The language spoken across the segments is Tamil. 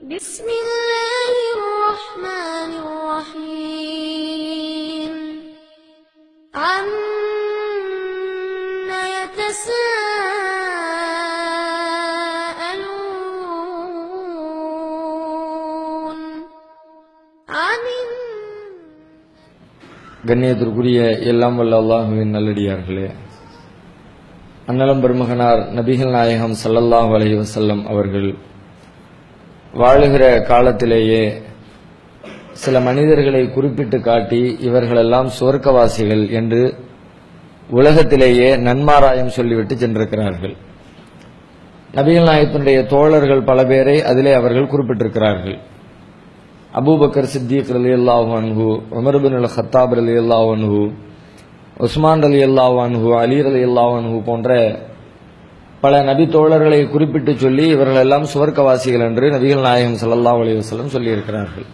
بسم الله الرحمن الرحيم عم يتساءلون عن النبأ கண்ணியத்திற்குரிய எல்லாம் வல்ல அல்லாஹுவின் நல்லடியார்களே அன்னலம் பெருமகனார் நபிகள் நாயகம் ஸல்லல்லாஹு அலைஹி வஸல்லம் அவர்கள் வாழுகிற காலத்திலேயே சில மனிதர்களை குறிப்பிட்டு காட்டி இவர்களெல்லாம் சுவர்க்கவாசிகள் என்று உலகத்திலேயே நன்மாராயம் சொல்லிவிட்டு சென்றிருக்கிறார்கள். நபிகள் நாயத்தினுடைய தோழர்கள் பல பேரை அதிலே அவர்கள் குறிப்பிட்டிருக்கிறார்கள். அபூபக்கர் சித்திக் அலி அல்லாஹு உமர்பின் அல் ஹத்தாப் அலி அல்லாஹு உஸ்மான் அலி அல்லாஹு அலீர் அலி ரலி அல்லாஹு போன்ற பல நபி தோழர்களை குறிப்பிட்டு சொல்லி இவர்கள் எல்லாம் சுவர்க்கவாசிகள் என்று நபிகள் நாயகம் சல்லா அலைஹி சொல்லியிருக்கிறார்கள்.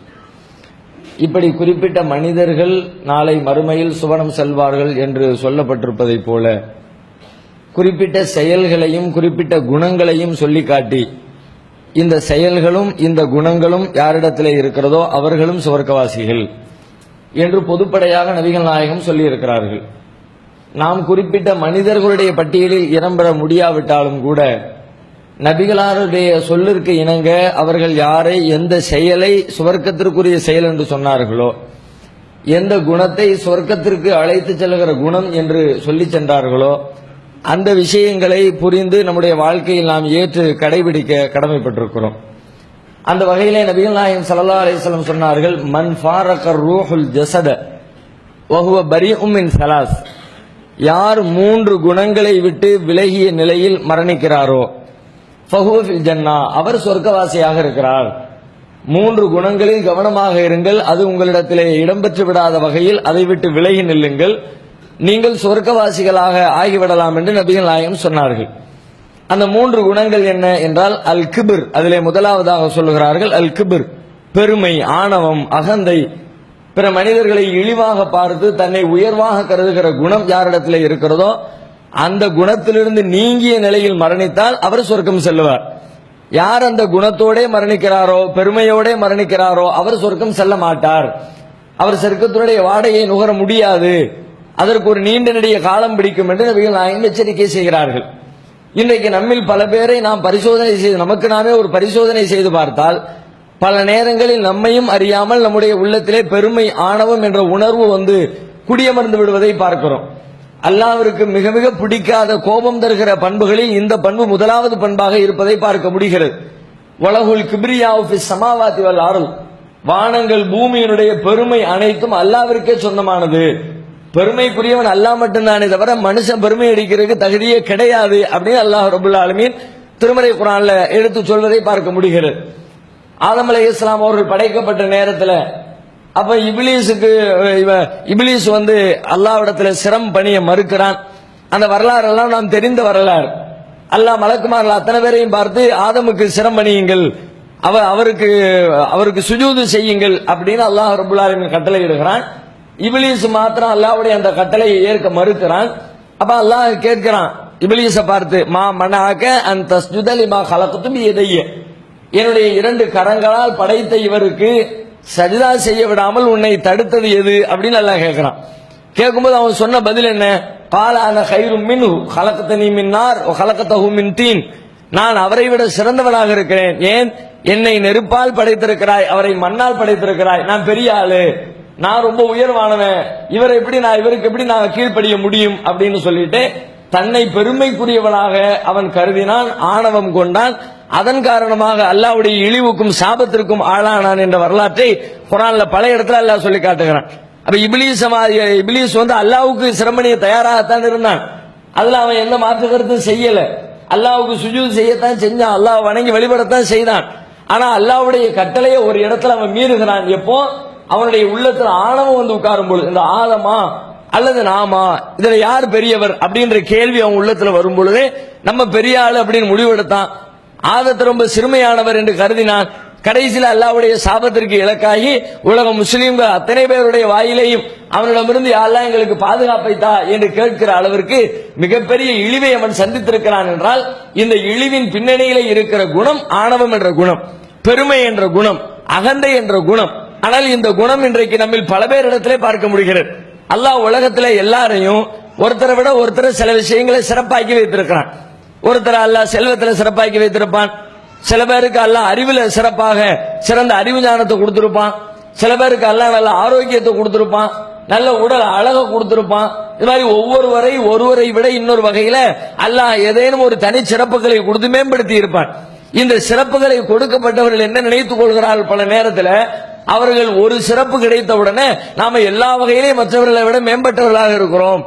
இப்படி குறிப்பிட்ட மனிதர்கள் நாளை மறுமையில் சுவனம் செல்வார்கள் என்று சொல்லப்பட்டிருப்பதைப் போல குறிப்பிட்ட செயல்களையும் குறிப்பிட்ட குணங்களையும் சொல்லி காட்டி இந்த செயல்களும் இந்த குணங்களும் யாரிடத்தில் இருக்கிறதோ அவர்களும் சுவர்க்கவாசிகள் என்று பொதுப்படையாக நபிகள் நாயகம் சொல்லியிருக்கிறார்கள். நாம் குறிப்பிட்ட மனிதர்களுடைய பட்டியலில் இடம்பெற முடியாவிட்டாலும் கூட நபிகளாருடைய சொல்லிற்கு இணங்க அவர்கள் யாரை எந்த செயலை சுவர்க்கத்திற்குரிய செயல் என்று சொன்னார்களோ எந்த குணத்தை சொர்க்கத்திற்கு அழைத்து செல்கிற குணம் என்று சொல்லி சென்றார்களோ அந்த விஷயங்களை புரிந்து நம்முடைய வாழ்க்கையில் நாம் ஏற்று கடைபிடிக்க கடமைப்பட்டிருக்கிறோம். அந்த வகையிலே நபிகள் நாயகம் சல்லா அலைஹி சொன்னார்கள் மன் ஃபாரக்கர் ரூஹுல் ஜசத ஒஹுவ பரி உம்மின் சலாஸ். யார் மூன்று குணங்களை விட்டு விலகிய நிலையில் மரணிக்கிறாரோ ஃபஹுவ ஜன்னா அவர் சொர்க்கவாசியாக இருக்கிறார். மூன்று குணங்களில் கவனமாக இருங்கள் அது உங்களிடத்திலே இடம்பெற்று விடாத வகையில் அதை விட்டு விலகி நில்லுங்கள். நீங்கள் சொர்க்கவாசிகளாக ஆகிவிடலாம் என்று நபிகள் நாயகம் சொன்னார்கள். அந்த மூன்று குணங்கள் என்ன என்றால் அல் கிபிர் அதிலே முதலாவதாக சொல்லுகிறார்கள் அல் கிபிர் பெருமை ஆணவம் அகந்தை பிற மனிதர்களை இழிவாக பார்த்து தன்னை உயர்வாக கருதுகிற குணம் யாரிடத்தில் இருக்கிறதோ அந்த குணத்திலிருந்து நீங்கிய நிலையில் மரணித்தால் அவர் சொர்க்கம் செல்லுவார். யார் அந்த குணத்தோடே மரணிக்கிறாரோ பெருமையோடே மரணிக்கிறாரோ அவர் சொர்க்கம் செல்ல மாட்டார். அவர் சொர்க்கத்தினுடைய வாடகையை நுகர முடியாது. அதற்கு ஒரு நீண்ட நெடிய காலம் பிடிக்கும் என்று நபிகள் நாயகம் எச்சரிக்கை செய்கிறார்கள். இன்றைக்கு நம்மில் பல பேரை நாம் பரிசோதனை செய்து நமக்கு நாமே ஒரு பரிசோதனை செய்து பார்த்தால் பல நேரங்களில் நம்மையும் அறியாமல் நம்முடைய உள்ளத்திலே பெருமை ஆணவம் என்ற உணர்வு வந்து குடியமர்ந்து விடுவதை பார்க்கிறோம். அல்லாவிற்கு மிக மிக பிடிக்காத கோபம் தருகிற பண்புகளில் இந்த பண்பு முதலாவது பண்பாக இருப்பதை பார்க்க முடிகிறது. வலகுல் கிப்ரியாவு சமாவாதி வல் ஆறுல் வானங்கள் பூமியினுடைய பெருமை அனைத்தும் அல்லாவிற்கே சொந்தமானது. பெருமைக்குரியவன் அல்லாஹ் மட்டும்தானே தவிர மனுஷன் பெருமை அடிக்கிறதுக்கு தகுதியே கிடையாது அப்படின்னு அல்லாஹ் ரபுல்லா ஆலமீன் திருமறை குரான்ல எடுத்து சொல்வதை பார்க்க முடிகிறது. ஆதம் அலை இஸ்லாம் அவர்கள் படைக்கப்பட்ட நேரத்தில் அப்ப இபிலிஸுக்கு இவ இபிலிஸ் வந்து அல்லாவிடத்துல சிரம் பணிய மறுக்கிறான். அந்த வரலாறு எல்லாம் நாம் தெரிந்த வரலாறு. அல்லாஹ் மலக்குமார்கள் அத்தனை பேரையும் பார்த்து ஆதமுக்கு சிரம் பணியுங்கள். அவ அவருக்கு அவருக்கு சுஜூது செய்யுங்கள் அப்படின்னு அல்லாஹ் ரபுல் கட்டளை இடுகிறான் இபிலிஸ் மாத்திரம் அல்லாவுடைய அந்த கட்டளையை ஏற்க மறுக்கிறான். அப்ப அல்லாஹ் கேட்கிறான் இபிலிஸ பார்த்து மா மனாக அந்த தஸ்ஜுதலி மா கலக்கத்தும் எதையே என்னுடைய இரண்டு கரங்களால் படைத்த இவருக்கு சரிதா செய்ய விடாமல் உன்னை தடுத்தது எது? அப்படின்னு நல்லா கேட்கிறான் கேட்கும்போது அவன் சொன்ன பதில் என்ன? பாலான அன ஹைரும் மின்ஹு கலக்கத்தனி மின்னார் கலக்கத்தகு மின் தீன். நான் அவரை விட சிறந்தவனாக இருக்கிறேன். ஏன்? என்னை நெருப்பால் படைத்திருக்கிறாய் அவரை மண்ணால் படைத்திருக்கிறாய். நான் பெரிய ஆளு. நான் ரொம்ப உயர்வானவன். இவர் எப்படி நான் இவருக்கு எப்படி நான் கீழ்ப்படிய முடியும்? அப்படின்னு சொல்லிட்டு தன்னை பெருமைக்குரியவனாக அவன் கருதினான் ஆணவம் கொண்டான். அதன் காரணமாக அல்லாவுடைய இழிவுக்கும் சாபத்திற்கும் ஆளானான் என்ற வரலாற்றை குரான்ல பல இடத்துல அல்லாஹ் சொல்லி காட்டுகிறான். அப்ப இபிலிஸ் இபிலிஸ் வந்து அல்லாவுக்கு சிரமணிய தயாராகத்தான் இருந்தான். அதுல அவன் எந்த மாற்று கருத்தும் செய்யல. அல்லாவுக்கு சுஜூத் செய்யத்தான் செஞ்சான். அல்லாஹ் வணங்கி வழிபடத்தான் செய்தான். ஆனா அல்லாவுடைய கட்டளையை ஒரு இடத்துல அவன் மீறுகிறான். எப்போ? அவனுடைய உள்ளத்துல ஆணவம் வந்து உட்காரும் பொழுது. இந்த ஆழமா அல்லது நாமா? இதுல யார் பெரியவர்? அப்படின்ற கேள்வி அவன் உள்ளத்துல வரும் பொழுது நம்ம பெரிய ஆளு அப்படின்னு முடிவெடுத்தான். ஆதத்தை ரொம்ப சிறுமையானவர் என்று கருதினான். கடைசியில் அல்லாவுடைய சாபத்திற்கு இலக்காகி உலக முஸ்லீம்கள் அத்தனை பேருடைய வாயிலையும் அவனிடமிருந்து யாரெல்லாம் எங்களுக்கு பாதுகாப்பை தா என்று கேட்கிற அளவிற்கு மிகப்பெரிய இழிவை அவன் சந்தித்திருக்கிறான் என்றால் இந்த இழிவின் பின்னணியில இருக்கிற குணம் ஆணவம் என்ற குணம் பெருமை என்ற குணம் அகந்தை என்ற குணம். ஆனால் இந்த குணம் இன்றைக்கு நம்மில் பல பேரிடத்திலே பார்க்க முடிகிறது. அல்லாஹ் உலகத்தில் எல்லாரையும் ஒருத்தரை விட ஒருத்தர் சில விஷயங்களை சிறப்பாக்கி வைத்திருக்கிறான். ஒருத்தர் அல்லாஹ் செல்வத்துல சிறப்பாக்கி வைத்திருப்பான். சில பேருக்கு அல்ல அறிவுல சிறப்பாக சிறந்த அறிவு ஞானத்தை கொடுத்திருப்பான். சில பேருக்கு அல்லாஹ் நல்ல ஆரோக்கியத்தை கொடுத்திருப்பான். நல்ல உடல் அழக கொடுத்திருப்பான். இது மாதிரி ஒவ்வொருவரை ஒருவரை விட இன்னொரு வகையில அல்லாஹ் ஏதேனும் ஒரு தனி சிறப்புகளை கொடுத்து மேம்படுத்தி இருப்பான். இந்த சிறப்புகளை கொடுக்கப்பட்டவர்கள் என்ன நினைத்துக் கொள்கிறார்கள்? பல நேரத்தில் அவர்கள் ஒரு சிறப்பு கிடைத்தவுடனே நாம எல்லா வகையிலையும் மற்றவர்களை விட மேம்பட்டவர்களாக இருக்கிறோம்.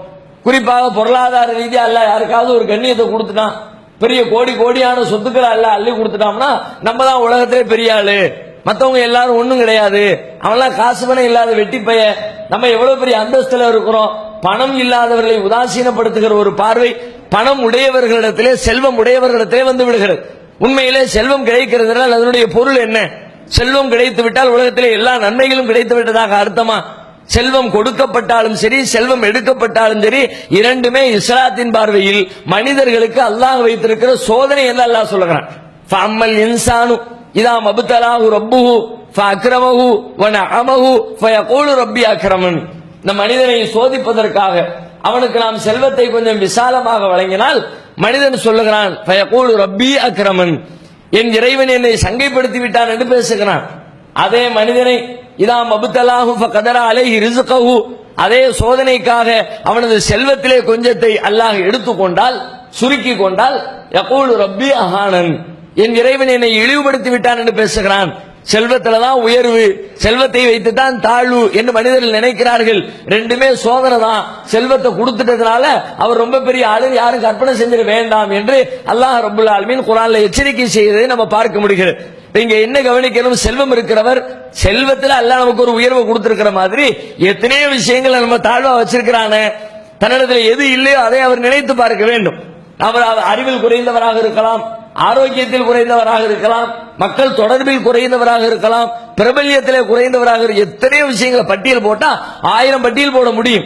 குறிப்பாக பொருளாதார ரீதியா அல்ல யாருக்காவது ஒரு கண்ணியத்தை கொடுத்துட்டான். பெரிய கோடி கோடியான சொத்துக்களை எல்லாம் அள்ளி கொடுத்துட்டோம்னா நம்ம தான் உலகத்திலே பெரிய ஆளு. மற்றவங்க எல்லாரும் ஒண்ணும் கிடையாது. அவன்லாம் காசு பணம் இல்லாத வெட்டி பைய. நம்ம எவ்வளவு பெரிய அந்தஸ்துல இருக்கிறோம். பணம் இல்லாதவர்களை உதாசீனப்படுத்துகிற ஒரு பார்வை பணம் உடையவர்களிடத்திலே செல்வம் உடையவர்களிடத்திலே வந்து விடுகிறது. உண்மையிலே செல்வம் கிடைக்கிறதுனால் அதனுடைய பொருள் என்ன? செல்வம் கிடைத்து விட்டால் உலகத்திலே எல்லா நன்மைகளும் கிடைத்து விட்டதாக அர்த்தமா? செல்வம் கொடுக்கப்பட்டாலும் சரி செல்வம் எடுக்கப்பட்டாலும் சரி இரண்டுமே இஸ்லாத்தின் பார்வையில் மனிதர்களுக்கு அல்லாஹ் வைத்திருக்கிற சோதனை என்று அல்லாஹ் சொல்லுகிறான். ஃபம்மல் இன்சானு இதா மபுத்தலாஹு ரப்புஹு ஃபஅக்ரமஹு வனஅமஹு ஃபயகூலு ரப்பி அக்ரமன். இந்த மனிதனை சோதிப்பதற்காக அவனுக்கு நாம் செல்வத்தை கொஞ்சம் விசாலமாக வழங்கினால் மனிதன் சொல்லுகிறான் ஃபயகூலு ரப்பி அக்ரமன். என் இறைவன் என்னை சங்கைப்படுத்தி விட்டான் என்று பேசுகிறான். அதே மனிதனை இதாம் அபுத்தலாஹு கதரா அலைஹி ரிசுகஹு அதே சோதனைக்காக அவனது செல்வத்திலே கொஞ்சத்தை அல்லாஹ் எடுத்துக்கொண்டால் சுருக்கி கொண்டால் யகூலு ரப்பி அஹானன். என் இறைவன் என்னை இழிவுபடுத்தி விட்டான் என்று பேசுகிறான். செல்வத்துல தான் உயர்வு செல்வத்தை வைத்து தான் தாழ்வு என்று மனிதர்கள் நினைக்கிறார்கள். ரெண்டுமே சோதனை தான். செல்வத்தை கொடுத்துட்டதுனால அவர் ரொம்ப பெரிய ஆளு யாரும் கற்பனை செஞ்சிட வேண்டாம் என்று அல்லாஹ் ரபுல் ஆலமீன் குரான்ல எச்சரிக்கை செய்வதை நம்ம பார்க்க முடிகிறது. இங்க என்ன கவனிக்கணும்? செல்வம் இருக்கிறவர் செல்வத்துல அல்ல நமக்கு ஒரு உயர்வை கொடுத்திருக்கிற மாதிரி எத்தனையோ விஷயங்களை நம்ம தாழ்வா வச்சிருக்கிறானே. தன்னிடத்தில் எது இல்லையோ அதை அவர் நினைத்து பார்க்க வேண்டும். அவர் அவர் அறிவில் குறைந்தவராக இருக்கலாம் ஆரோக்கியத்தில் குறைந்தவராக இருக்கலாம் மக்கள் தொடர்பில் குறைந்தவராக இருக்கலாம் பிரபல்யத்தில் குறைந்தவராக எத்தனையோ விஷயங்களை பட்டியல் போட்டா ஆயிரம் பட்டியல் போட முடியும்.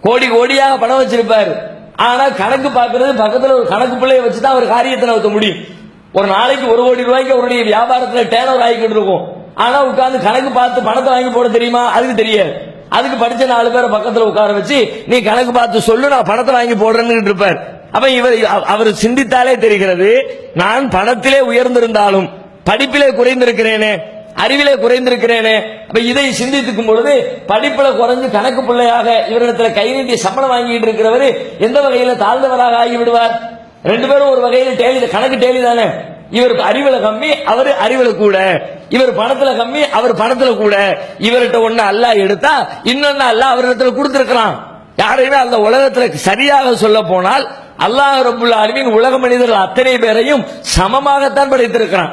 கோடி கோடியாக பணம் வச்சிருப்பாரு. ஆனா கணக்கு பார்க்கறது பக்கத்துல ஒரு கணக்கு பிள்ளைய வச்சுதான் அவர் காரியத்தை நடத்த முடியும். ஒரு நாளைக்கு ஒரு கோடி ரூபாய்க்கு அவருடைய வியாபாரத்தில் டேன் ஓவர் ஆகிக்கிட்டு இருக்கும் ஆனா உட்காந்து கணக்கு பார்த்து பணத்தை வாங்கி போட தெரியுமா? அதுக்கு தெரியாது. அதுக்கு படிச்ச நாலு பேரை பக்கத்துல உட்கார வச்சு நீ கணக்கு பார்த்து சொல்லு நான் பணத்தை வாங்கி போடுறேன்னு இருப்பார். அப்ப இவர் அவர் சிந்தித்தாலே தெரிகிறது நான் பணத்திலே உயர்ந்திருந்தாலும் படிப்பிலே குறைந்திருக்கிறேனே அறிவிலே குறைந்திருக்கிறேனே. அப்ப இதை சிந்தித்துக்கும் பொழுது படிப்புல குறைஞ்சு கணக்கு பிள்ளையாக இவரிடத்துல கை நீட்டி சம்பளம் வாங்கிட்டு இருக்கிறவர் எந்த வகையில தாழ்ந்தவராக ஆகி விடுவார்? ரெண்டு பேரும் ஒரு வகையில் டேலி கணக்கு டேலி தானே. இவர் அறிவுல கம்மி அவர் அறிவுல கூட. இவர் பணத்துல கம்மி அவர் பணத்துல கூட. இவர்கிட்ட ஒண்ணு அல்லாஹ் எடுத்தா இன்னொன்னு அல்லாஹ் அவரிடத்துல கொடுத்திருக்கிறான். யாரையுமே அந்த உலகத்துல சரியாக சொல்ல போனால் அல்லாஹ் ரபுல் அறிவின் உலக மனிதர்கள் அத்தனை பேரையும் சமமாகத்தான் படைத்திருக்கிறான்.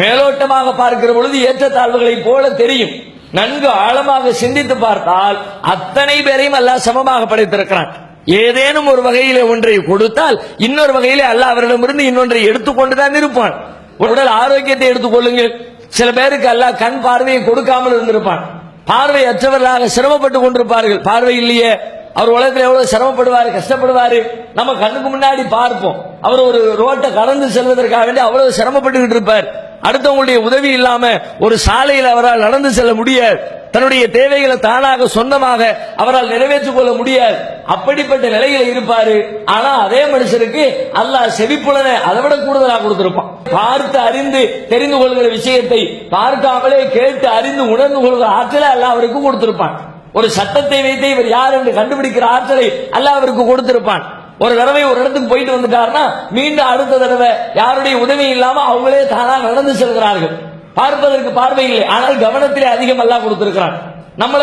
மேலோட்டமாக பார்க்கிற பொழுது ஏற்றத்தாழ்வுகளை போல தெரியும். நன்கு ஆழமாக சிந்தித்து பார்த்தால் அத்தனை பேரையும் அல்லாஹ் சமமாக படைத்திருக்கிறான். ஏதேனும் ஒரு வகையில் ஒன்றை கொடுத்தால் இன்னொரு வகையில் அல்லாஹ் அவரிடமிருந்து இன்னொன்றை எடுத்துக்கொண்டுதான் இருப்பான். உடல் ஆரோக்கியத்தை எடுத்துக்கொள்ளுங்கள். சில பேருக்கு அல்லாஹ் கண் பார்வையை கொடுக்காமல் இருந்திருப்பான். பார்வை அற்றவர்களாக சிரமப்பட்டு கொண்டிருப்பார்கள். பார்வை இல்லையே. அவர் உலகத்தில் எவ்வளவு சிரமப்படுவாரு கஷ்டப்படுவாரு? நம்ம கண்ணுக்கு முன்னாடி பார்ப்போம். அவர் ஒரு ரோட்டை கடந்து செல்வதற்காக வேண்டி அவ்வளவு சிரமப்பட்டுக்கிட்டு இருப்பார். அடுத்தவங்களுடைய உதவி இல்லாம ஒரு சாலையில் அவரால் நடந்து செல்ல முடியாது. தன்னுடைய தேவைகளை தானாக சொந்தமாக அவரால் நிறைவேற்றிக் கொள்ள முடியாது. அப்படிப்பட்ட நிலையில இருப்பாரு. ஆனா அதே மனுஷருக்கு அல்லாஹ் செவிப்புலனை அதை விட கூடுதலாக கொடுத்திருப்பான். பார்த்து அறிந்து தெரிந்து கொள்கிற விஷயத்தை பார்க்காமலே கேட்டு அறிந்து உணர்ந்து கொள்கிற ஆற்றலை அல்லாஹ் அவருக்கு கொடுத்திருப்பான். ஒரு சட்டத்தை வைத்து இவர் யார் என்று கண்டுபிடிக்கிற ஆற்றலை அல்லாஹ் அவருக்கு கொடுத்திருப்பான். ஒரு தடவை ஒரு இடத்துக்கு போயிட்டு வந்துட்டாருன்னா மீண்டும் அடுத்த தடவை யாருடைய உதவி இல்லாம அவங்களே தானா நடந்து செல்கிறார்கள். பார்ப்பதற்கு பார்வை இல்லை. ஆனால் கவனத்திலே அதிகம் எல்லாம் கொடுத்திருக்கிறான். நம்மள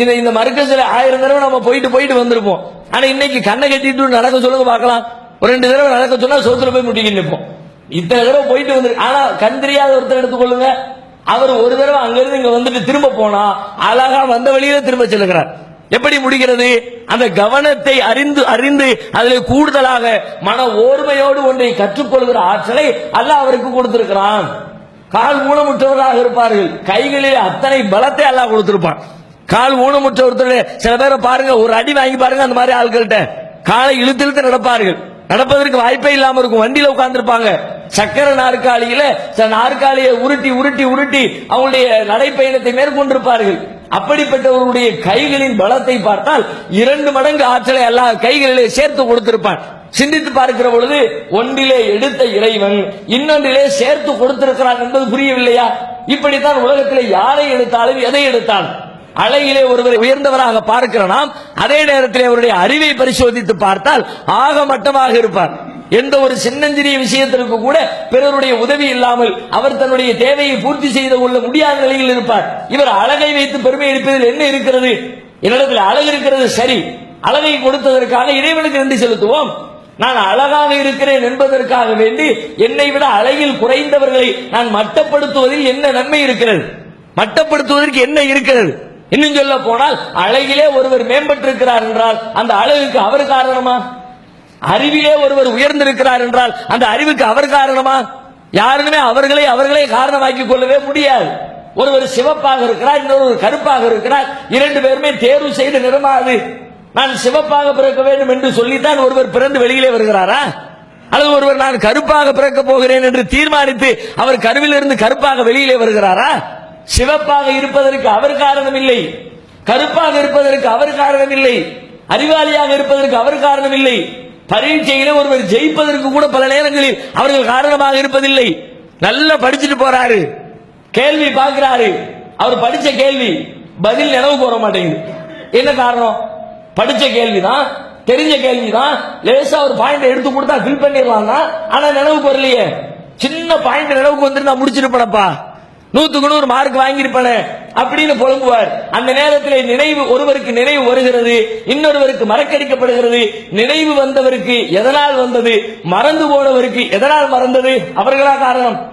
இந்த இந்த மருக்கசில ஆயிரம் தடவை நம்ம போயிட்டு போயிட்டு வந்திருப்போம். ஆனா இன்னைக்கு கண்ணை கட்டிட்டு நடக்க சொல்லுங்க பார்க்கலாம். ஒரு ரெண்டு தடவை நடக்க சொன்னா சோத்துல போய் முட்டிக்கிட்டு நிற்போம். இத்தனை தடவை போயிட்டு வந்து ஆனா கண் தெரியாத ஒருத்தர் எடுத்துக்கொள்ளுங்க. அவர் ஒரு தடவை அங்கிருந்து இங்க வந்துட்டு திரும்ப போனா அழகா வந்த வழியில திரும்ப செல்லுகிறார். எப்படி முடிகிறது? அந்த கவனத்தை அறிந்து அறிந்து அதில் கூடுதலாக மன ஓர்மையோடு ஒன்றை கற்றுக்கொள்கிற ஆற்றலை அல்லாஹ் அவருக்கு கொடுத்திருக்கிறான். கால் ஊனமுற்றவராக இருப்பார்கள். கைகளில் அத்தனை பலத்தை அல்லாஹ் கொடுத்திருப்பான். கால் ஊனமுற்ற ஒருத்தருடைய சில பேரை பாருங்க ஒரு அடி வாங்கி பாருங்க அந்த மாதிரி ஆட்கள்கிட்ட காலை இழுத்து இழுத்து நடப்பார்கள். நடப்பதற்கு வாய்ப்பே இல்லாம இருக்கும். வண்டியில உட்கார்ந்திருப்பாங்க. சக்கர நாற்காலியில சில நாற்காலியை உருட்டி உருட்டி உருட்டி அவங்களுடைய நடைப்பயணத்தை மேற்கொண்டிருப்பார்கள். அப்படிப்பட்டவர்களுடைய கைகளின் பலத்தை பார்த்தால் இரண்டு மடங்கு ஆற்றலை எல்லா கைகளிலே சேர்த்து கொடுத்திருப்பான். சிந்தித்து பார்க்கிற பொழுது ஒன்றிலே எடுத்த இறைவன் இன்னொன்றிலே சேர்த்து கொடுத்திருக்கிறான் என்பது புரியவில்லையா? இப்படித்தான் உலகத்தில் யாரை எடுத்தாலும் எதை எடுத்தான்? அழகிலே ஒருவரை உயர்ந்தவராக பார்க்கிற நாம் அதே நேரத்தில் அவருடைய அறிவை பரிசோதித்து பார்த்தால் ஆக மட்டமாக இருப்பார். எந்த ஒரு சின்னஞ்சிறிய விஷயத்திற்கு கூட பிறருடைய உதவி இல்லாமல் அவர் தன்னுடைய தேவையை பூர்த்தி செய்து கொள்ள முடியாத நிலையில் இருப்பார். இவர் அழகை வைத்து பெருமை எடுப்பதில் என்ன இருக்கிறது? என்னிடத்தில் அழகு இருக்கிறது சரி. அழகை கொடுத்ததற்காக இறைவனுக்கு நன்றி செலுத்துவோம். நான் அழகாக இருக்கிறேன் என்பதற்காக வேண்டி என்னை விட அழகில் குறைந்தவர்களை நான் மட்டப்படுத்துவதில் என்ன நன்மை இருக்கிறது? மட்டப்படுத்துவதற்கு என்ன இருக்கிறது? இன்னும் சொல்ல போனால் அழகிலே ஒருவர் மேம்பட்டிருக்கிறார் என்றால் அந்த அழகுக்கு அவர் காரணமா? அறிவிலே ஒருவர் உயர்ந்திருக்கிறார் என்றால் அந்த அறிவுக்கு அவர் காரணமா? யாருமே அவர்களை அவர்களே காரணமாக்கி கொள்ளவே முடியாது. ஒருவர் சிவப்பாக இருக்கிறார் இன்னொருவர் கருப்பாக இருக்கிறார். இரண்டு பேருமே தேர்வு செய்து நிறமாது. நான் சிவப்பாக பிறக்க வேண்டும் என்று சொல்லித்தான் ஒருவர் பிறந்து வெளியிலே வருகிறாரா? அல்லது ஒருவர் நான் கருப்பாக பிறக்க போகிறேன் என்று தீர்மானித்து அவர் கருவிலிருந்து கருப்பாக வெளியிலே வருகிறாரா? சிவப்பாக இருப்பதற்கு அவர் காரணம் இல்லை கருப்பாக இருப்பதற்கு அவர் காரணம் இல்லை அறிவாளியாக இருப்பதற்கு அவர் காரணம் இல்லை பரீட்சையில ஒருவர் ஜெயிப்பதற்கு கூட பல நேரங்களில் அவர்கள் காரணமாக இருப்பதில்லை. நல்லா படிச்சுட்டு போறாரு. கேள்வி பார்க்கிறாரு. அவர் படிச்ச கேள்வி பதில் நினைவுக்கு வர மாட்டேங்குது. என்ன காரணம்? படிச்ச கேள்விதான் தெரிஞ்ச கேள்விதான் லேசா ஒரு பாயிண்ட் எடுத்து கொடுத்தா ஃபில் பண்ணிடலாம் ஆனா நினைவுக்கு வரலையே சின்ன பாயிண்ட் நினைவுக்கு வந்துட்டு நான் முடிச்சிருப்பேனப்பா. நூத்துக்கு நூறு மார்க் வாங்கியிருப்பேனே அப்படின்னு புலம்புவார். அந்த நேரத்தில் நினைவு ஒருவருக்கு நினைவு வருகிறது இன்னொருவருக்கு மறக்கடிக்கப்படுகிறது. நினைவு வந்தவருக்கு எதனால் வந்தது? மறந்து போனவருக்கு எதனால் மறந்தது? அவர்களா காரணம்.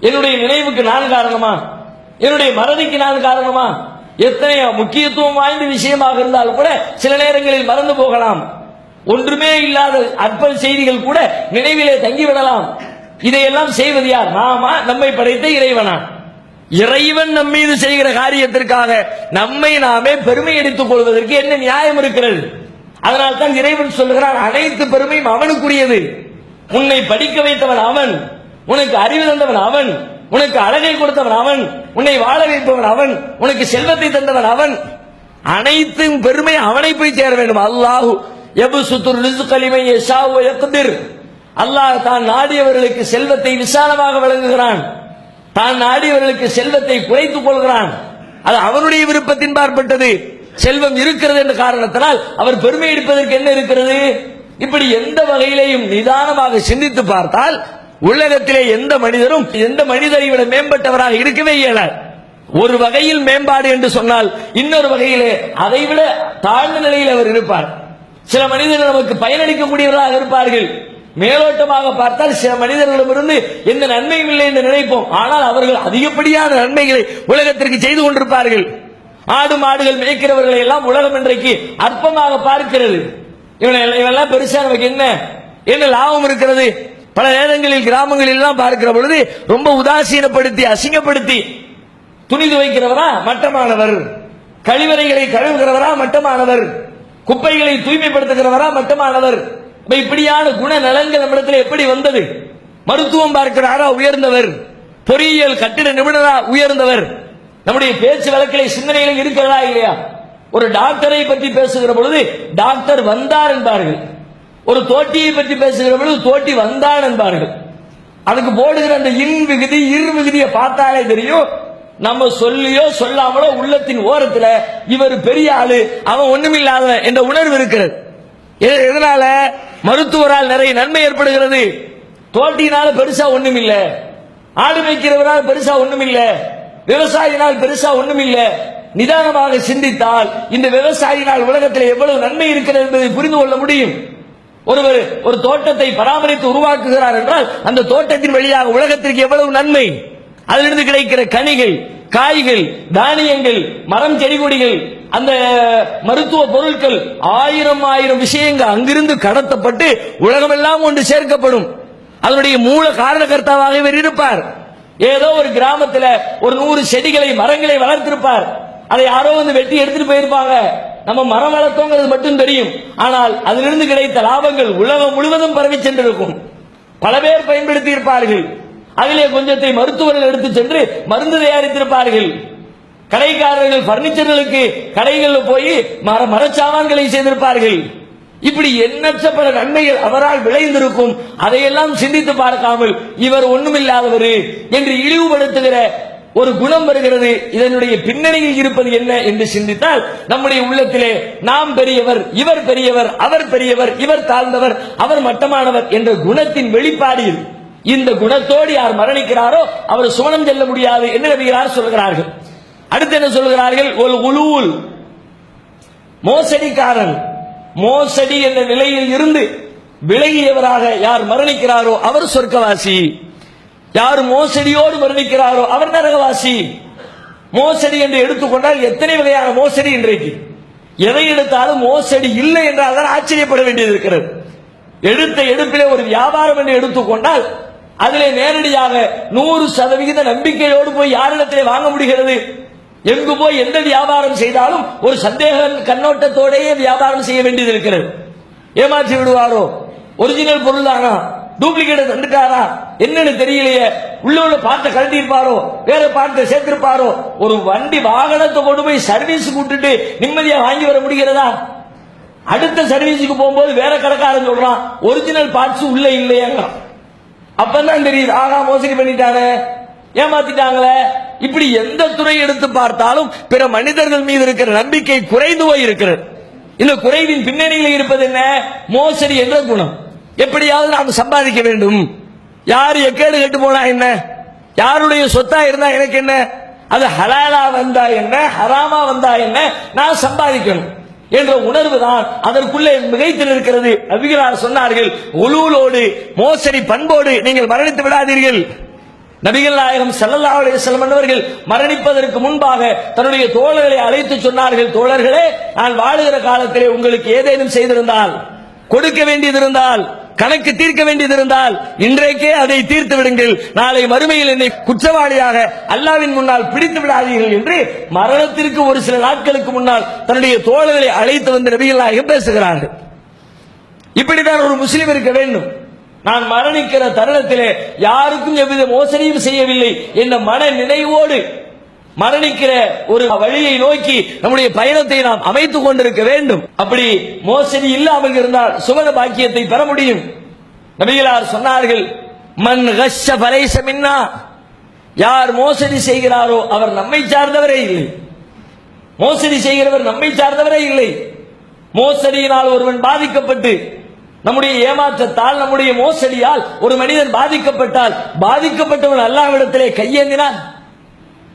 என்னுடைய நினைவுக்கு நான் காரணமா? என்னுடைய மறதிக்கு நான் காரணமா? எத்தனை முக்கியத்துவம் வாய்ந்த விஷயமாக இருந்தாலும் கூட சில நேரங்களில் மறந்து போகலாம். ஒன்றுமே இல்லாத அற்ப செய்திகள் கூட நினைவிலே தங்கிவிடலாம். இதையெல்லாம் செய்வது யார்? நாமா? நம்மை படைத்த இறைவனா? இறைவன் நம் மீது செய்கிற காரியத்திற்காக நம்மை நாமே பெருமை அடித்துக் கொள்வதற்கு என்ன நியாயம் இருக்கிறது? அதனால் தான் இறைவன் சொல்லுகிறான் அனைத்து பெருமையும் அவனுக்குரியது. உன்னை படிக்க வைத்தவன் அவன் உனக்கு அறிவு தந்தவன் அவன் உனக்கு அழகை கொடுத்தவன் அவன் உன்னை வாழ வைப்பவன் அவன் உனக்கு செல்வத்தை தந்தவன் அவன். அனைத்தும் பெருமை அவனை போய் சேர வேண்டும். அல்லாஹு எபு சுத்துர் ரிசுகலிமை அல்லாஹ் தான் நாடியவர்களுக்கு செல்வத்தை விசாலமாக வழங்குகிறான். தான் நாடியவர்களுக்கு செல்வத்தை குறைத்துக் கொள்கிறான். அது அவனுடைய விருப்பத்தின் பார்ப்பட்டது. செல்வம் இருக்கிறது என்ற காரணத்தினால் அவர் பெருமை எடுப்பதற்கு என்ன இருக்கிறது? இப்படி எந்த வகையிலையும் நிதானமாக சிந்தித்து பார்த்தால் உலகத்திலே எந்த மனிதரும் எந்த மனிதரை விட மேம்பட்டவராக இருக்கவே இயலாது ஒரு வகையில் மேம்பாடு என்று சொன்னால் இன்னொரு வகையிலே அதைவிட தாழ்ந்த நிலையில் அவர் இருப்பார். சில மனிதர்கள் நமக்கு பயனளிக்கக்கூடியவர்களாக இருப்பார்கள். மேலோட்டமாக பார்த்தால் சில மனிதர்களிடமிருந்து எந்த நன்மையும் இல்லை என்று நினைப்போம். ஆனால் அவர்கள் அதிகப்படியான நன்மைகளை உலகத்திற்கு செய்து கொண்டிருப்பார்கள். ஆடு மாடுகள் மேய்க்கிறவர்களை எல்லாம் உலகம் இன்றைக்கு அற்பமாக பார்க்கிறது. இவெல்லாம் பெருசா நமக்கு என்ன? என்ன லாபம் இருக்கிறது? பல நேரங்களில் கிராமங்களில் எல்லாம் பார்க்கிற பொழுது ரொம்ப உதாசீனப்படுத்தி அசிங்கப்படுத்தி துணி துவைக்கிறவரா மட்டமானவர். கழிவறைகளை கழுவுகிறவரா? மட்டமானவர். குப்பைகளை தூய்மைப்படுத்துகிறவரா? மட்டமானவர். இப்படியான குணநலன்கள் நம்மிடத்தில் எப்படி வந்தது? மருத்துவம் பார்க்கிறாரா உயர்ந்தவர்? பொறியியல் கட்டிட நிபுணரா உயர்ந்தவர்? நம்முடைய பேச்சு வழக்கிலே சிந்தனையில இருக்கிறதா இல்லையா? ஒரு டாக்டரை பற்றி பேசுகிற பொழுது டாக்டர் வந்தார் என்பார்கள். ஒரு தோட்டியை பற்றி பேசுகிற பொழுது தோட்டி வந்தான் என்பார்கள். அதுக்கு போடுகிற அந்த இன் விகுதி இரு விகுதியை பார்த்தாலே தெரியும். நம்ம சொல்லியோ சொல்லாமலோ உள்ளத்தின் ஓரத்துல இவர் பெரிய ஆளு அவன் ஒண்ணுமில்லாத என்ற உணர்வு இருக்கிறது. எதனால? மருத்துவரால் நிறைய நன்மை ஏற்படுகிறது. தோட்டியினால பெருசா ஒண்ணும் இல்ல ஆடு மேய்க்கிறவரால் பெருசா ஒண்ணும் இல்ல விவசாயினால் பெருசா ஒண்ணும் இல்ல நிதானமாக சிந்தித்தால் இந்த விவசாயினால் உலகத்தில் எவ்வளவு நன்மை இருக்கிறது என்பதை புரிந்து கொள்ள முடியும். ஒருவர் ஒரு தோட்டத்தை பராமரித்து உருவாக்குகிறார் என்றால் அந்த தோட்டத்தின் வழியாக உலகத்திற்கு எவ்வளவு நன்மை. அதிலிருந்து கிடைக்கிற கனிகள் காய்கள் தானியங்கள் மரம் செடி கொடிகள் அந்த மருத்துவ பொருட்கள் ஆயிரம் ஆயிரம் விஷயங்கள் அங்கிருந்து கடத்தப்பட்டு உலகமெல்லாம் ஒன்று சேர்க்கப்படும். அதனுடைய மூல காரணகர்த்தாவாக இவர் இருப்பார். ஏதோ ஒரு கிராமத்துல ஒரு நூறு செடிகளை மரங்களை வளர்த்திருப்பார். அதை யாரோ வந்து வெட்டி எடுத்துட்டு போயிருப்பாங்க. நம்ம மரம் வளர்த்தோங்கிறது மட்டும் தெரியும். ஆனால் அதிலிருந்து கிடைத்த லாபங்கள் உலகம் முழுவதும் பரவி சென்றிருக்கும். பல பேர் பயன்படுத்தி இருப்பார்கள் அதிலே கொஞ்சத்தை மருத்துவர்கள் எடுத்து சென்று மருந்து தயாரித்திருப்பார்கள். கடைக்காரர்கள் பர்னிச்சர்களுக்கு கடைகளில் போய் மர மரச்சாமான்களை செய்திருப்பார்கள். இப்படி எண்ணற்ற பல நன்மைகள் அவரால் விளைந்திருக்கும். அதையெல்லாம் சிந்தித்து பார்க்காமல் இவர் ஒண்ணுமில்லாதவர் என்று இழிவுபடுத்துகிற ஒரு குணம் வருகிறது. இதனுடைய பின்னணியில் இருப்பது என்ன என்று சிந்தித்தால் நம்முடைய உள்ளத்திலே நாம் பெரியவர் இவர் பெரியவர் அவர் பெரியவர் இவர் தாழ்ந்தவர் அவர் மட்டமானவர் என்ற குணத்தின் வெளிப்பாடு இது. இந்த குணத்தோடு யார் மரணிக்கிறாரோ அவர் சுமணம் செல்ல முடியாது என்று நபிகளார் சொல்கிறார்கள். அடுத்து என்ன சொல்கிறார்கள் ஒரு உலூல் மோசடிக்காரன் மோசடி என்ற நிலையில் இருந்து விலகியவராக யார் மரணிக்கிறாரோ அவர் சொர்க்கவாசி. யார் மோசடியோடு மரணிக்கிறாரோ அவர் நரகவாசி. மோசடி என்று எடுத்துக்கொண்டால் எத்தனை வகையான மோசடி இன்றைக்கு? எதை எடுத்தாலும் மோசடி இல்லை என்றால் தான் ஆச்சரியப்பட வேண்டியது இருக்கிறது. எடுத்த எடுப்பிலே ஒரு வியாபாரம் என்று எடுத்துக்கொண்டால் அதிலே நேரடியாக நூறு சதவிகித நம்பிக்கையோடு போய் யாரிடத்திலே வாங்க முடிகிறது? எங்கு போய் எந்த வியாபாரம் செய்தாலும் ஒரு சந்தேக கண்ணோட்டத்தோடயே வியாபாரம் செய்ய வேண்டியது இருக்கிறது. ஏமாற்றி விடுவாரோ? ஒரிஜினல் பொருள் தானா டூப்ளிகேட் தந்துட்டாரா? என்னன்னு தெரியலையே. உள்ள உள்ள பார்த்த கழட்டி இருப்பாரோ வேற பார்ட்ட சேர்த்திருப்பாரோ? ஒரு வண்டி வாகனத்தை கொண்டு போய் சர்வீஸ் கூட்டுட்டு நிம்மதியா வாங்கி வர முடிகிறதா? அடுத்த சர்வீஸுக்கு போகும்போது வேற கடைக்காரன் சொல்றான் ஒரிஜினல் பார்ட்ஸ் உள்ள இல்லையாங்க அப்பதான் தெரியுது ஆகா மோசடி பண்ணிட்டானே ஏமாத்திட்டாங்களே? இப்படி எந்த துறை எடுத்து பார்த்தாலும் பிற மனிதர்கள் மீது இருக்கிற நம்பிக்கை குறைந்து போய் இருக்கிறது. இந்த குறைவின் பின்னணியில் இருப்பது என்ன? மோசடி என்ற குணம். எப்படியாவது நாம் சம்பாதிக்க வேண்டும். யார் எக்கேடு கெட்டு போனா என்ன? யாருடைய சொத்தா இருந்தா எனக்கு என்ன? அது ஹலாலா வந்தா என்ன? ஹராமா வந்தா என்ன? நான் சம்பாதிக்கணும். என்ற உணர்வு தான் அதற்குள்ளே மிகைத்து நிற்கிறது நபிகளார் சொன்னார்கள் உலூலோடு மோசடி பண்போடு நீங்கள் மரணித்து விடாதீர்கள். நபிகள் நாயகம் செல்லல்லா அலிசல்லம் என்பவர்கள் மரணிப்பதற்கு முன்பாக தன்னுடைய தோழர்களை அழைத்து சொன்னார்கள் தோழர்களே நான் வாழுகிற காலத்திலே உங்களுக்கு ஏதேனும் செய்திருந்தால் கொடுக்க வேண்டியதிருந்தால் கணக்கு தீர்க்க வேண்டியதிருந்தால் இன்றைக்கே அதை தீர்த்து விடுங்கள். நாளை மறுமையில் என்னை குற்றவாளியாக அல்லாவின் முன்னால் பிடித்து விடாதீர்கள் என்று மரணத்திற்கு ஒரு சில நாட்களுக்கு முன்னால் தன்னுடைய தோழர்களை அழைத்து வந்து நபிகள் நாயகம் பேசுகிறார்கள். இப்படிதான் ஒரு முஸ்லீம் இருக்க வேண்டும். நான் மரணிக்கிற தருணத்திலே யாருக்கும் எவ்வித மோசடியும் செய்யவில்லை என்ற மன நினைவோடு மரணிக்கிற ஒரு வழியை நோக்கி நம்முடைய பயணத்தை நாம் அமைத்துக் கொண்டிருக்க வேண்டும். அப்படி மோசடி இல்லாமல் இருந்தால் சுமத பாக்கியத்தை பெற முடியும். நபிகளார் சொன்னார்கள் மன் கஷ பரைசமின்னா யார் மோசடி செய்கிறாரோ அவர் நம்மை சார்ந்தவரே இல்லை. மோசடி செய்கிறவர் நம்மை சார்ந்தவரே இல்லை. மோசடியினால் ஒருவன் பாதிக்கப்பட்டு நம்முடைய ஏமாற்றத்தால் நம்முடைய மோசடியால் ஒரு மனிதன் பாதிக்கப்பட்டால் பாதிக்கப்பட்டவன் அல்லாவிடத்திலே கையேந்தினான்.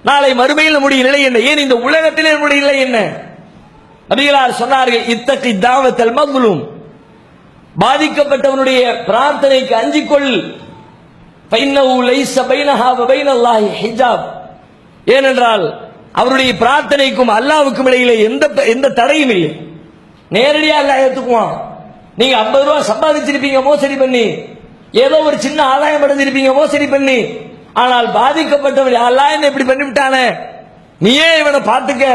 நாளை மறுமையில் நம்முடைய நிலை என்ன? ஏன் இந்த உலகத்திலே நம்முடைய நிலை என்ன? நபிகளார் சொன்னார்கள் இத்தகை தாவத்தல் மகுலும். பாதிக்கப்பட்டவனுடைய பிரார்த்தனைக்கு அஞ்சிக்கொள் பைனஹா ஏனென்றால் அவருடைய பிரார்த்தனைக்கும் அல்லாவுக்கும் இடையிலே எந்த எந்த தடையும் இல்லை. நேரடியாக அல்லாஹ் ஏத்துக்குவான். நீங்க ஐம்பது ரூபா சம்பாதிச்சிருப்பீங்க மோசடி பண்ணி. ஏதோ ஒரு சின்ன ஆதாயம் அடைஞ்சிருப்பீங்க மோசடி பண்ணி. ஆனால் பாதிக்கப்பட்டவன் அல்லாஹ் என்ன இப்படி பண்ணிவிட்டானே? நீயே இவனை பார்த்துக்க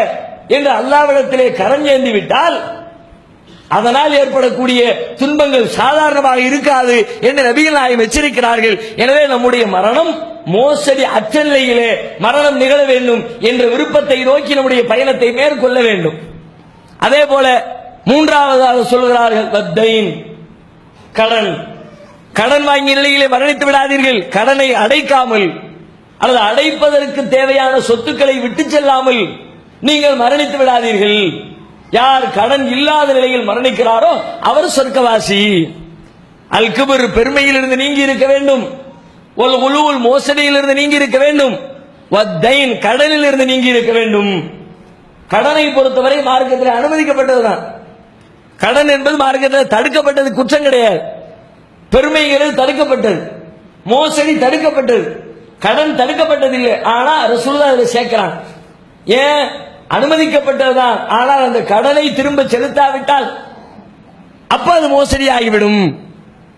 என்று அல்லாவிடத்திலே கரஞ்சேந்தி விட்டால் அதனால் ஏற்படக்கூடிய துன்பங்கள் சாதாரணமாக இருக்காது என்று நபிகள் நாயம் எச்சரிக்கிறார்கள். எனவே நம்முடைய மரணம் மோசடி அற்ற நிலையிலே மரணம் நிகழ வேண்டும் என்ற விருப்பத்தை நோக்கி நம்முடைய பயணத்தை மேற்கொள்ள வேண்டும். அதே போல மூன்றாவதாக சொல்கிறார்கள் வத்தைன். கடன். கடன் வாங்கிய நிலையிலே மரணித்து விடாதீர்கள். கடனை அடைக்காமல் அல்லது அடைப்பதற்கு தேவையான சொத்துக்களை விட்டு செல்லாமல் நீங்கள் மரணித்து விடாதீர்கள். யார் கடன் இல்லாத நிலையில் மரணிக்கிறாரோ அவர் சொர்க்கவாசி. அல்குபர் பெருமையிலிருந்து நீங்கி இருக்க வேண்டும். ஒல் உழுவுல் மோசடியிலிருந்து நீங்கி இருக்க வேண்டும். வத்தைன் கடனில் இருந்து நீங்கி இருக்க வேண்டும். கடனை பொறுத்தவரை மார்க்கத்தில் அனுமதிக்கப்பட்டதுதான். கடன் என்பது மார்க்கத்தில் தடுக்கப்பட்டது குற்றம் கிடையாது. பெருமைங்கிறது தடுக்கப்பட்டது. மோசடி தடுக்கப்பட்டது. கடன் தடுக்கப்பட்டதில்லை. ஆனா ரசூல்லா அதில் சேர்க்கிறான். ஏன்? அனுமதிக்கப்பட்டதுதான். ஆனால் அந்த கடனை திரும்ப செலுத்தாவிட்டால் அப்ப அது மோசடி ஆகிவிடும்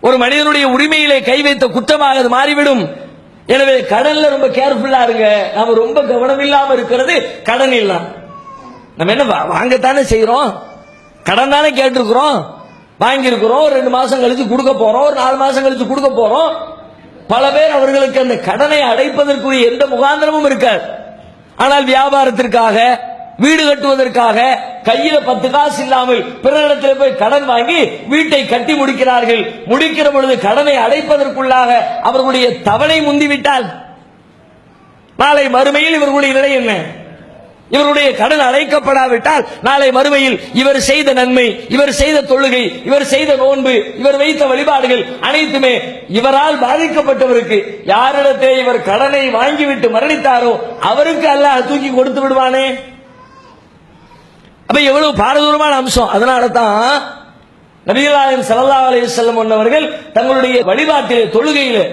ஒரு மனிதனுடைய உரிமையிலே கை வைத்த குற்றமாக அது மாறிவிடும். எனவே கடன்ல ரொம்ப கேர்ஃபுல்லா இருங்க. நாம ரொம்ப கவனம் இல்லாம இருக்கிறது கடன் இல்லாம நம்ம என்ன வா- வாங்கத்தானே செய்யறோம் கடன் தானே கேட்டிருக்கிறோம். வாங்கியிருக்கிறோம். ஒரு ரெண்டு மாசம் கழிச்சு கொடுக்க போறோம். ஒரு நாலு மாசம் கழிச்சு கொடுக்க போறோம். பல பேர் அவர்களுக்கு அந்த கடனை அடைப்பதற்குரிய எந்த முகாந்திரமும் இருக்காது. ஆனால் வியாபாரத்திற்காக வீடு கட்டுவதற்காக கையில பத்து காசு இல்லாமல் பிறரிடத்தில் போய் கடன் வாங்கி வீட்டை கட்டி முடிக்கிறார்கள். முடிக்கிற பொழுது கடனை அடைப்பதற்குள்ளாக அவர்களுடைய தவணை முந்திவிட்டால் நாளை மறுமையில் இவர்களுடைய நிலை என்ன? இவருடைய கடன் அடைக்கப்படாவிட்டால் நாளை மறுமையில் இவர் செய்த நன்மை இவர் செய்த தொழுகை இவர் செய்த நோன்பு இவர் வைத்த வழிபாடுகள் அனைத்துமே இவரால் பாதிக்கப்பட்டவருக்கு யாரிடத்தே இவர் கடனை வாங்கிவிட்டு மரணித்தாரோ அவருக்கு அல்லாஹ் தூக்கி கொடுத்து விடுவானே. அப்ப எவ்வளவு பாரதூரமான அம்சம். அதனால தான் நபிகளாயம் சல்லா அலி செல்லம் அவர்கள் தங்களுடைய வழிபாட்டிலே தொழுகையிலே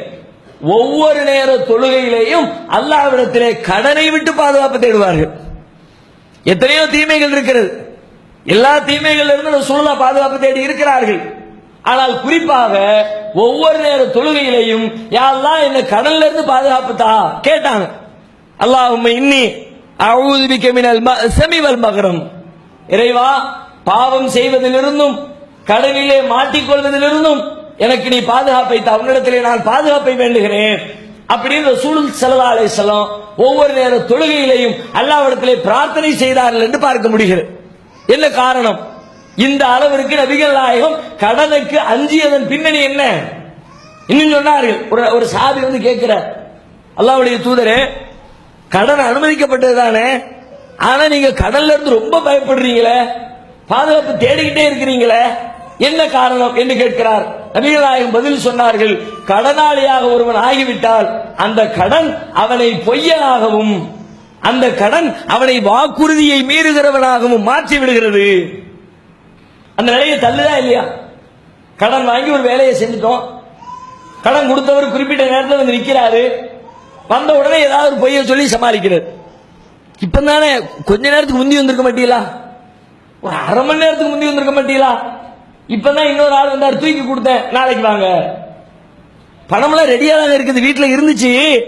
ஒவ்வொரு நேர தொழுகையிலேயும் அல்லாவிடத்திலே கடனை விட்டு பாதுகாப்பு தேடுவார்கள். எத்தனையோ தீமைகள் இருக்கிறது. எல்லா தீமைகள் இருந்து சூழ்நிலை பாதுகாப்பு தேடி இருக்கிறார்கள். ஆனால் குறிப்பாக ஒவ்வொரு நேர தொழுகையிலையும் யாரெல்லாம் என்ன கடல்ல இருந்து பாதுகாப்பு தா கேட்டாங்க. அல்லாஹும்ம இன்னி அஊது மினல் செமிவல் மகரம். இறைவா பாவம் செய்வதிலிருந்தும் கடலிலே மாட்டிக்கொள்வதிலிருந்தும் எனக்கு நீ பாதுகாப்பை தா உன்னிடத்திலே நான் பாதுகாப்பை வேண்டுகிறேன். அப்படின்னு சூழல் ஸல்லல்லாஹு அலைஹி வஸல்லம் ஒவ்வொரு நேர தொழுகையிலையும் அல்லாவிடத்திலே பிரார்த்தனை செய்தார்கள் என்று பார்க்க முடிகிறது. என்ன காரணம்? இந்த அளவிற்கு நபிகள் நாயகம் கடனுக்கு அஞ்சியதன் பின்னணி என்ன? இன்னும் சொன்னார்கள். ஒரு ஒரு சாதி வந்து கேட்கிறார். அல்லாவுடைய தூதரே கடன் அனுமதிக்கப்பட்டது தானே? ஆனா நீங்க கடல்ல இருந்து ரொம்ப பயப்படுறீங்களே? பாதுகாப்பு தேடிக்கிட்டே இருக்கிறீங்களே? என்ன காரணம் என்று கேட்கிறார். நபிகள் பதில் சொன்னார்கள் கடனாளியாக ஒருவன் ஆகிவிட்டால் அந்த கடன் அவனை பொய்யனாகவும் அந்த கடன் அவனை வாக்குறுதியை மீறுகிறவனாகவும் மாற்றி விடுகிறது. அந்த நிலையை தள்ளுதா இல்லையா? கடன் வாங்கி ஒரு வேலையை செஞ்சுட்டோம். கடன் கொடுத்தவர் குறிப்பிட்ட நேரத்தில் வந்து நிற்கிறாரு வந்த உடனே ஏதாவது ஒரு பொய்யை சொல்லி சமாளிக்கிறது இப்ப தானே கொஞ்ச நேரத்துக்கு முந்தி வந்திருக்க மாட்டீங்களா? ஒரு அரை மணி நேரத்துக்கு முந்தி வந்திருக்க மாட்டீங்களா? இப்பதான் இன்னொரு ஆள் வந்தார் தூக்கி கொடுத்தேன். நாளைக்கு வாங்க. பணம்லாம் ரெடியா தாங்க இருக்குது. வீட்டுல இருந்துச்சு.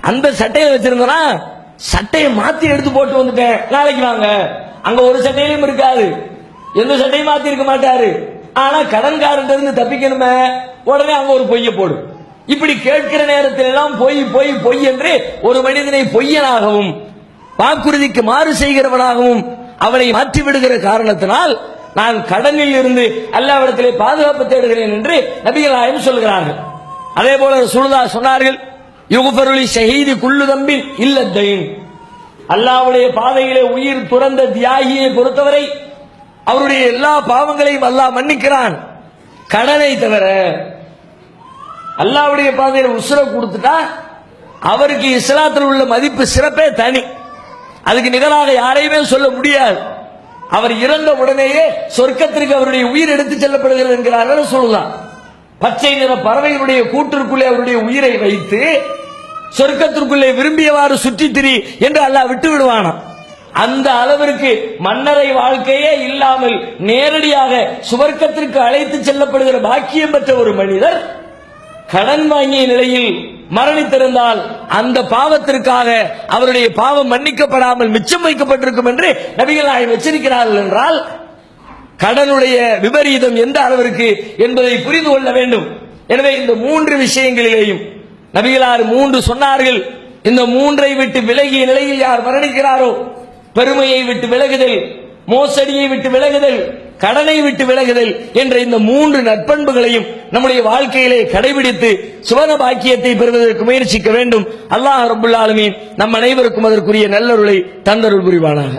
அந்த சட்டையில வச்சிருந்தோம்னா சட்டையை மாத்தி எடுத்து போட்டு வந்துட்டேன். நாளைக்கு வாங்க. அங்க ஒரு சட்டையிலும் இருக்காது. எந்த சட்டையும் மாத்தி இருக்க மாட்டாரு. ஆனா கடன்காரன் இருந்து தப்பிக்கணுமே. உடனே அங்க ஒரு பொய்ய போடு. இப்படி கேட்கிற நேரத்தில் எல்லாம் பொய் பொய் பொய் என்று ஒரு மனிதனை பொய்யனாகவும் வாக்குறுதிக்கு மாறு செய்கிறவனாகவும் அவனை மாற்றி விடுகிற காரணத்தினால் நான் கடனில் இருந்து அல்லாவிடத்திலே பாதுகாப்பு தேடுகிறேன் என்று நபிகள் நாயகம் சொல்கிறார்கள். அதே போல சுழுதா சொன்னார்கள் யுகுபருளி ஷஹீதி குள்ளு தம்பின் தயின் அல்லாவுடைய பாதையிலே உயிர் துறந்த தியாகியை பொறுத்தவரை அவருடைய எல்லா பாவங்களையும் அல்லாஹ் மன்னிக்கிறான். கடனை தவிர அல்லாவுடைய பாதையில உசுர கொடுத்துட்டா அவருக்கு இஸ்லாத்தில் உள்ள மதிப்பு சிறப்பே தனி. அதுக்கு நிகராக யாரையுமே சொல்ல முடியாது. அவர் இறந்த உடனேயே சொர்க்கத்திற்கு அவருடைய உயிர் எடுத்து செல்லப்படுகிறது என்கிறார்கள் சொல்லலாம் பச்சை நிற பறவைகளுடைய கூட்டிற்குள்ளே அவருடைய உயிரை வைத்து சொர்க்கத்திற்குள்ளே விரும்பியவாறு சுற்றி திரி என்று அல்லாஹ் விட்டு விடுவானாம். அந்த அளவிற்கு மன்னரை வாழ்க்கையே இல்லாமல் நேரடியாக சுவர்க்கத்திற்கு அழைத்து செல்லப்படுகிற பாக்கியம் பெற்ற ஒரு மனிதர் கடன் வாங்கிய நிலையில் மரணித்திருந்தால் அந்த பாவத்திற்காக அவருடைய பாவம் மன்னிக்கப்படாமல் மிச்சம் வைக்கப்பட்டிருக்கும் என்று நபிகள் நாயகம் எச்சரிக்கிறார்கள் என்றால் கடனுடைய விபரீதம் எந்த அளவிற்கு என்பதை புரிந்து கொள்ள வேண்டும். எனவே இந்த மூன்று விஷயங்களிலேயும் நபிகளார் மூன்று சொன்னார்கள். இந்த மூன்றை விட்டு விலகிய நிலையில் யார் மரணிக்கிறாரோ? பெருமையை விட்டு விலகுதல் மோசடியை விட்டு விலகுதல் கடனை விட்டு விலகுதல் என்ற இந்த மூன்று நற்பண்புகளையும் நம்முடைய வாழ்க்கையிலே கடைபிடித்து சுவன பாக்கியத்தை பெறுவதற்கு முயற்சிக்க வேண்டும். அல்லாஹ் ரபுல்லாலுமே நம் அனைவருக்கும் அதற்குரிய நல்லருளை தந்தருள் புரிவானாக.